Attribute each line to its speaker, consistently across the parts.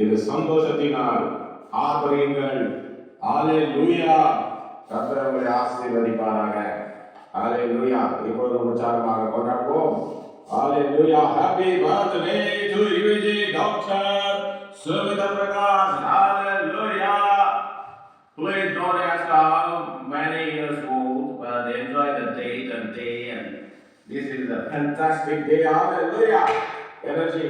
Speaker 1: இது சந்தோஷத்தினால் ஆதரியுங்கள் ஆலே லூயா கர்த்தர் உங்களை ஆசீர்வதிப்பாராக ஆலே லூயா இப்பொழுது உற்சாகமாக கொண்டாடுவோம் hallelujah happy birthday to UG doctor Sumitha Prakash hallelujah Please don't ask how many years old, but enjoy the date and day and this is a fantastic day. Hallelujah. Energy.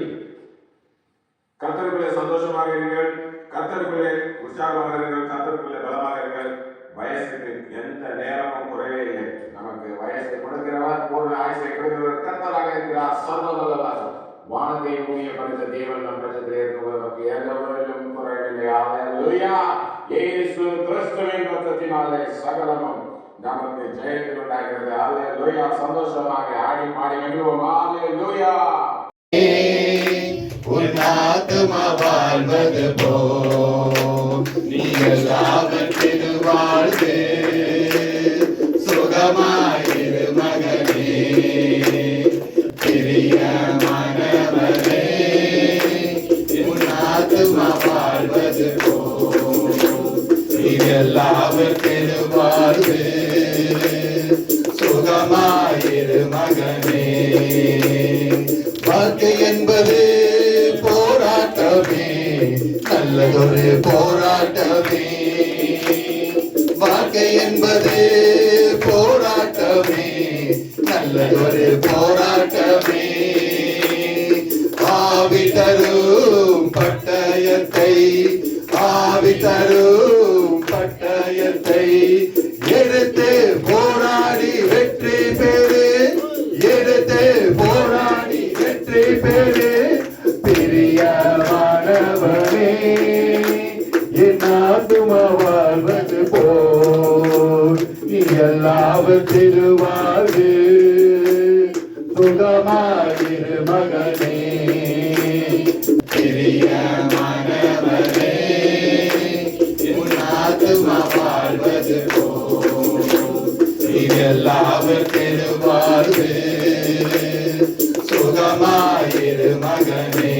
Speaker 1: கத்தருக்குள்ளே சந்தோஷமாக இருங்கள். கத்தருக்குள்ளே உற்சாகமாக இருங்கள். கத்தருக்குள்ளே பலமாக இருங்கள். வயசுக்கு எந்த நேரமும் குறைவே இல்லை. நமக்கு வயசை கொடுக்கிறவர் பூர்ண ஆயுசை கொடுக்கிறவர் கத்தராக இருக்கிறார். சர்வவல்லவர் வானத்தை பூமியை படைத்த தேவன் நம் பட்சத்தில் இருக்கும்போது நமக்கு எந்த உறவிலும் குறைவில்லை ஹalleluya இயேசு கிறிஸ்துவின் ரத்தத்தினாலே சகலமும் நமக்கு ஜெயத்தில் உண்டாகிறது. ஹalleluya சந்தோஷமாக ஆடி பாடி மகிழ்வோம். ஹalleluya
Speaker 2: உன் வாழ்வது போ. நீ எல்லாவற்றிலும் வாழ்ந்து சுகமாயிரு மகனே. பிரியமானவனே உன் ஆத்துமா வாழ்வது போ. நீ எல்லாவற்றிலும் வாழ்ந்து சுகமாயிரு மகனே. நல்லதொரு போராட்டமே. வாழ்க்கை என்பது போராட்டமே. நல்லதொரு போராட்டமே. ஆவி தரும் பட்டயத்தை ஆவி தரும் பட்டயத்தை எடுத்து போராடி வாழ்வது போல் நீ சுகமாயிரு மகனே பிரியமானவனே உன் ஆத்துமா வாழ்வது போல் நீ சுகமாயிரு மகனே.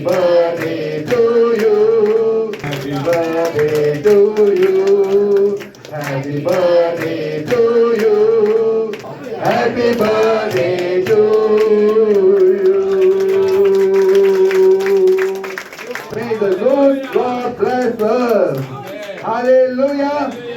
Speaker 2: Birthday to you. Happy birthday to you. Happy birthday to you. Happy birthday to you. May the Lord. God bless us. Hallelujah.